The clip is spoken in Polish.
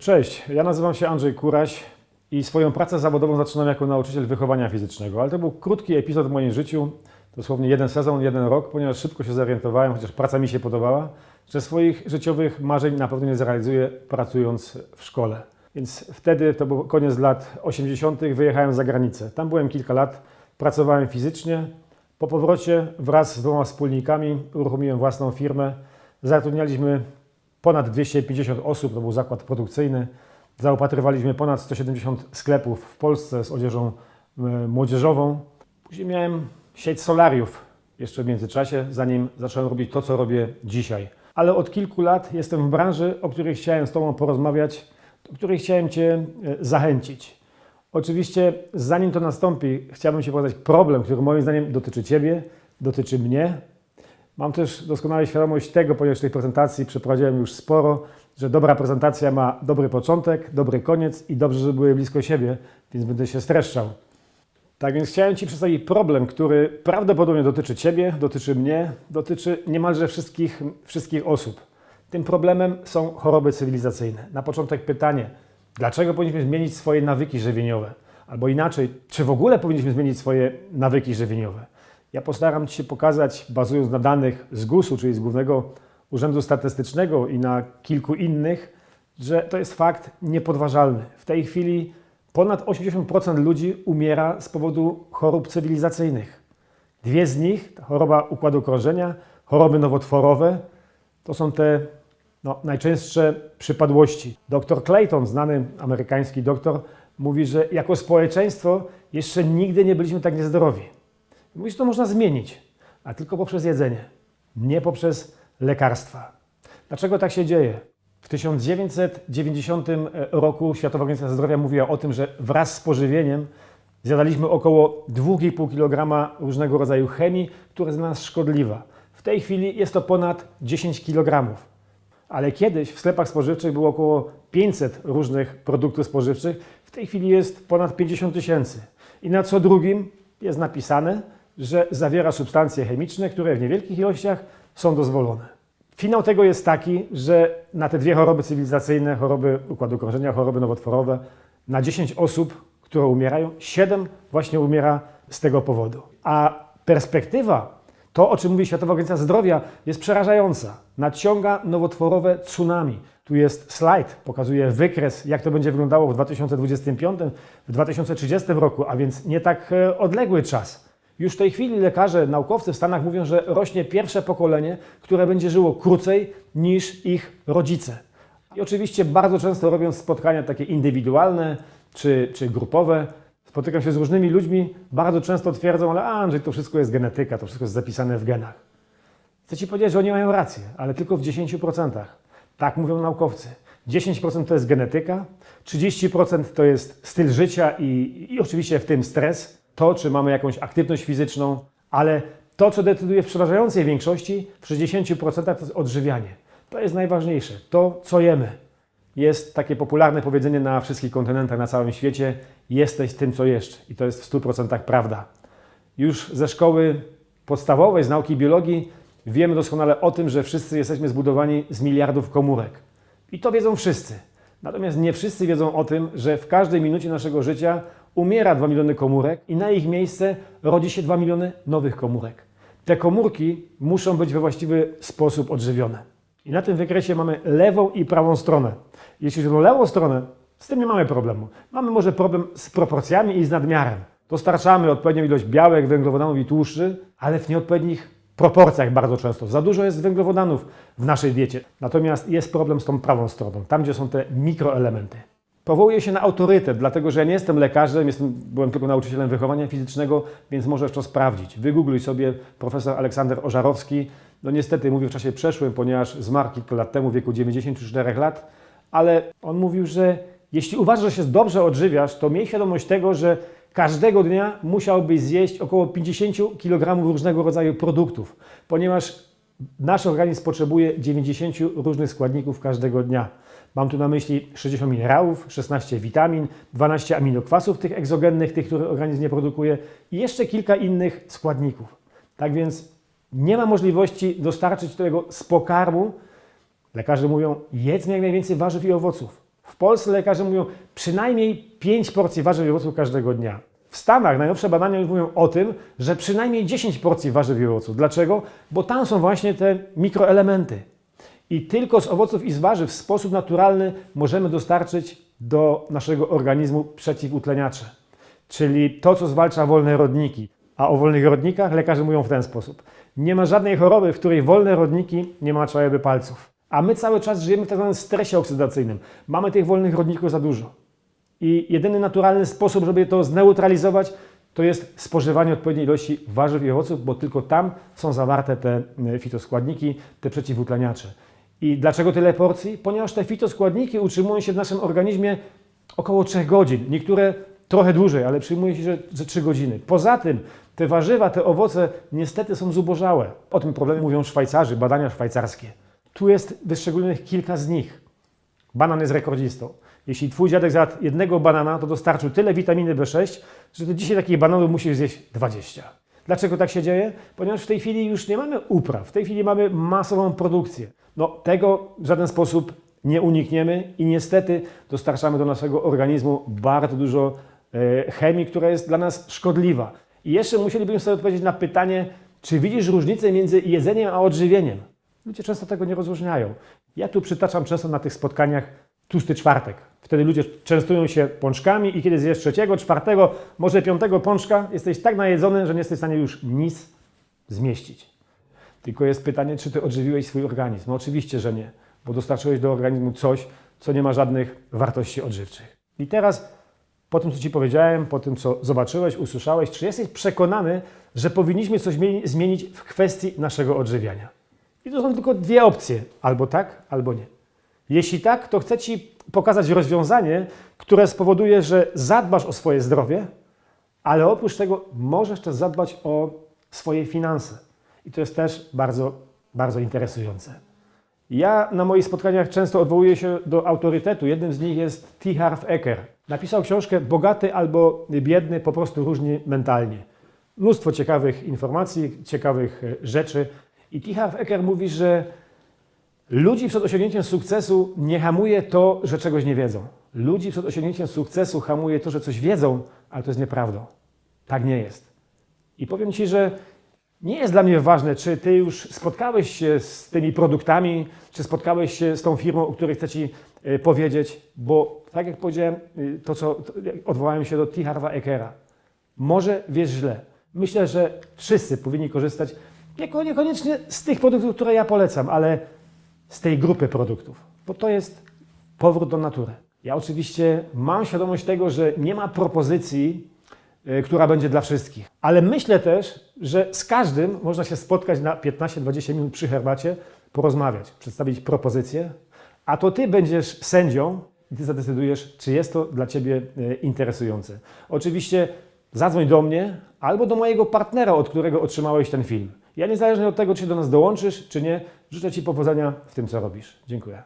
Cześć, ja nazywam się Andrzej Kuraś i swoją pracę zawodową zaczynam jako nauczyciel wychowania fizycznego, ale to był krótki epizod w moim życiu, dosłownie jeden sezon, jeden rok, ponieważ szybko się zorientowałem, chociaż praca mi się podobała, że swoich życiowych marzeń na pewno nie zrealizuję pracując w szkole. Więc wtedy, to był koniec lat 80., wyjechałem za granicę. Tam byłem kilka lat, pracowałem fizycznie. Po powrocie wraz z dwoma wspólnikami uruchomiłem własną firmę. Zatrudnialiśmy ponad 250 osób, to był zakład produkcyjny. Zaopatrywaliśmy ponad 170 sklepów w Polsce z odzieżą e, młodzieżową. Później miałem sieć solariów jeszcze w międzyczasie, zanim zacząłem robić to, co robię dzisiaj. Ale od kilku lat jestem w branży, o której chciałem z Tobą porozmawiać, do której chciałem Cię e, zachęcić. Oczywiście, zanim to nastąpi, chciałbym Ci pokazać problem, który moim zdaniem dotyczy Ciebie, dotyczy mnie, Mam też doskonałą świadomość tego, ponieważ tej prezentacji przeprowadziłem już sporo, że dobra prezentacja ma dobry początek, dobry koniec i dobrze, żeby były blisko siebie, więc będę się streszczał. Tak więc chciałem Ci przedstawić problem, który prawdopodobnie dotyczy Ciebie, dotyczy mnie, dotyczy niemalże wszystkich, wszystkich osób. Tym problemem są choroby cywilizacyjne. Na początek pytanie, dlaczego powinniśmy zmienić swoje nawyki żywieniowe? Albo inaczej, czy w ogóle powinniśmy zmienić swoje nawyki żywieniowe? Ja postaram się pokazać, bazując na danych z GUS-u, czyli z Głównego Urzędu Statystycznego i na kilku innych, że to jest fakt niepodważalny. W tej chwili ponad 80% ludzi umiera z powodu chorób cywilizacyjnych. Dwie z nich, choroba układu krążenia, choroby nowotworowe, to są te no, najczęstsze przypadłości. Dr Clayton, znany amerykański doktor, mówi, że jako społeczeństwo jeszcze nigdy nie byliśmy tak niezdrowi. Mówi, że to można zmienić, a tylko poprzez jedzenie, nie poprzez lekarstwa. Dlaczego tak się dzieje? W 1990 roku Światowa Organizacja Zdrowia mówiła o tym, że wraz z pożywieniem zjadaliśmy około 2,5 kg różnego rodzaju chemii, która jest dla nas szkodliwa. W tej chwili jest to ponad 10 kg. Ale kiedyś w sklepach spożywczych było około 500 różnych produktów spożywczych, w tej chwili jest ponad 50 tysięcy. I na co drugim jest napisane, że zawiera substancje chemiczne, które w niewielkich ilościach są dozwolone. Finał tego jest taki, że na te dwie choroby cywilizacyjne, choroby układu krążenia, choroby nowotworowe, na 10 osób, które umierają, 7 właśnie umiera z tego powodu. A perspektywa, to o czym mówi Światowa Organizacja Zdrowia, jest przerażająca. Nadciąga nowotworowe tsunami. Tu jest slajd, pokazuje wykres, jak to będzie wyglądało w 2025, w 2030 roku, a więc nie tak e, odległy czas. Już w tej chwili lekarze, naukowcy w Stanach mówią, że rośnie pierwsze pokolenie, które będzie żyło krócej niż ich rodzice. I oczywiście bardzo często robiąc spotkania takie indywidualne czy, czy grupowe, spotykam się z różnymi ludźmi, bardzo często twierdzą, ale Andrzej, to wszystko jest genetyka, to wszystko jest zapisane w genach. Chcę Ci powiedzieć, że oni mają rację, ale tylko w 10%. Tak mówią naukowcy. 10% to jest genetyka, 30% to jest styl życia i, i oczywiście w tym stres, to czy mamy jakąś aktywność fizyczną, ale to, co decyduje w przeważającej większości, w 60% to odżywianie. To jest najważniejsze. To, co jemy. Jest takie popularne powiedzenie na wszystkich kontynentach na całym świecie: jesteś tym, co jesz. I to jest w 100% prawda. Już ze szkoły podstawowej, z nauki biologii, wiemy doskonale o tym, że wszyscy jesteśmy zbudowani z miliardów komórek. I to wiedzą wszyscy. Natomiast nie wszyscy wiedzą o tym, że w każdej minucie naszego życia umiera 2 miliony komórek i na ich miejsce rodzi się 2 miliony nowych komórek. Te komórki muszą być we właściwy sposób odżywione. I na tym wykresie mamy lewą i prawą stronę. Jeśli chodzi o lewą stronę, z tym nie mamy problemu. Mamy może problem z proporcjami i z nadmiarem. Dostarczamy odpowiednią ilość białek, węglowodanów i tłuszczy, ale w nieodpowiednich proporcjach bardzo często. Za dużo jest węglowodanów w naszej diecie. Natomiast jest problem z tą prawą stroną, tam gdzie są te mikroelementy. Powołuję się na autorytet, dlatego że ja nie jestem lekarzem, jestem, byłem tylko nauczycielem wychowania fizycznego, więc możesz to sprawdzić. Wygoogluj sobie profesor Aleksander Ożarowski. No niestety mówił w czasie przeszłym, ponieważ zmarł kilka lat temu w wieku 94 lat, ale on mówił, że jeśli uważasz, że się dobrze odżywiasz, to miej świadomość tego, że każdego dnia musiałbyś zjeść około 50 kg różnego rodzaju produktów, ponieważ nasz organizm potrzebuje 90 różnych składników każdego dnia. Mam tu na myśli 60 minerałów, 16 witamin, 12 aminokwasów tych egzogennych, tych, które organizm nie produkuje i jeszcze kilka innych składników. Tak więc nie ma możliwości dostarczyć tego z pokarmu. Lekarze mówią, jedz jak najwięcej warzyw i owoców. W Polsce lekarze mówią przynajmniej 5 porcji warzyw i owoców każdego dnia. W Stanach najnowsze badania mówią o tym, że przynajmniej 10 porcji warzyw i owoców. Dlaczego? Bo tam są właśnie te mikroelementy. I tylko z owoców i z warzyw w sposób naturalny możemy dostarczyć do naszego organizmu przeciwutleniacze, czyli to, co zwalcza wolne rodniki. A o wolnych rodnikach lekarze mówią w ten sposób. Nie ma żadnej choroby, w której wolne rodniki nie maczałyby palców. A my cały czas żyjemy w tak zwanym stresie oksydacyjnym. Mamy tych wolnych rodników za dużo. I jedyny naturalny sposób, żeby to zneutralizować, to jest spożywanie odpowiedniej ilości warzyw i owoców, bo tylko tam są zawarte te e, fitoskładniki, te przeciwutleniacze. I dlaczego tyle porcji? Ponieważ te fitoskładniki utrzymują się w naszym organizmie około 3 godzin. Niektóre trochę dłużej, ale przyjmuje się, że, że 3 godziny. Poza tym te warzywa, te owoce niestety są zubożałe. O tym problemie mówią Szwajcarzy, badania szwajcarskie. Tu jest wyszczególnionych kilka z nich. Banan jest rekordzistą. Jeśli twój dziadek zjadł jednego banana, to dostarczył tyle witaminy B6, że ty dzisiaj takich bananów musisz zjeść 20. Dlaczego tak się dzieje? Ponieważ w tej chwili już nie mamy upraw, w tej chwili mamy masową produkcję. No, tego w żaden sposób nie unikniemy i niestety dostarczamy do naszego organizmu bardzo dużo e, chemii, która jest dla nas szkodliwa. I jeszcze musielibyśmy sobie odpowiedzieć na pytanie, czy widzisz różnicę między jedzeniem a odżywieniem? Ludzie często tego nie rozróżniają. Ja tu przytaczam często na tych spotkaniach tłusty czwartek. Wtedy ludzie częstują się pączkami i kiedy zjesz trzeciego, czwartego, może piątego pączka, jesteś tak najedzony, że nie jesteś w stanie już nic zmieścić. Tylko jest pytanie, czy ty odżywiłeś swój organizm? No oczywiście, że nie, bo dostarczyłeś do organizmu coś, co nie ma żadnych wartości odżywczych. I teraz, po tym, co Ci powiedziałem, po tym, co zobaczyłeś, usłyszałeś, czy jesteś przekonany, że powinniśmy coś zmieni- zmienić w kwestii naszego odżywiania? I to są tylko dwie opcje, albo tak, albo nie. Jeśli tak, to chcę Ci pokazać rozwiązanie, które spowoduje, że zadbasz o swoje zdrowie, ale oprócz tego możesz też zadbać o swoje finanse. I to jest też bardzo, bardzo interesujące. Ja na moich spotkaniach często odwołuję się do autorytetu. Jednym z nich jest T. Harv Eker. Napisał książkę Bogaty albo biedny, po prostu różni mentalnie. Mnóstwo ciekawych informacji, ciekawych e, rzeczy. I T. Harv Eker mówi, że Ludzi przed osiągnięciem sukcesu nie hamuje to, że czegoś nie wiedzą. Ludzi przed osiągnięciem sukcesu hamuje to, że coś wiedzą, ale to jest nieprawdą. Tak nie jest. I powiem Ci, że nie jest dla mnie ważne, czy Ty już spotkałeś się z tymi produktami, czy spotkałeś się z tą firmą, o której chcę Ci e, powiedzieć, bo tak jak powiedziałem, y, to co odwołałem się do T. Harva Ekera. Może wiesz źle. Myślę, że wszyscy powinni korzystać nieko- niekoniecznie z tych produktów, które ja polecam, ale z tej grupy produktów, bo to jest powrót do natury. Ja oczywiście mam świadomość tego, że nie ma propozycji, y, która będzie dla wszystkich, ale myślę też, że z każdym można się spotkać na 15-20 minut przy herbacie, porozmawiać, przedstawić propozycję, a to ty będziesz sędzią i ty zadecydujesz, czy jest to dla ciebie y, interesujące. Oczywiście zadzwoń do mnie albo do mojego partnera, od którego otrzymałeś ten film. Ja niezależnie od tego, czy do nas dołączysz, czy nie, życzę Ci powodzenia w tym, co robisz. Dziękuję.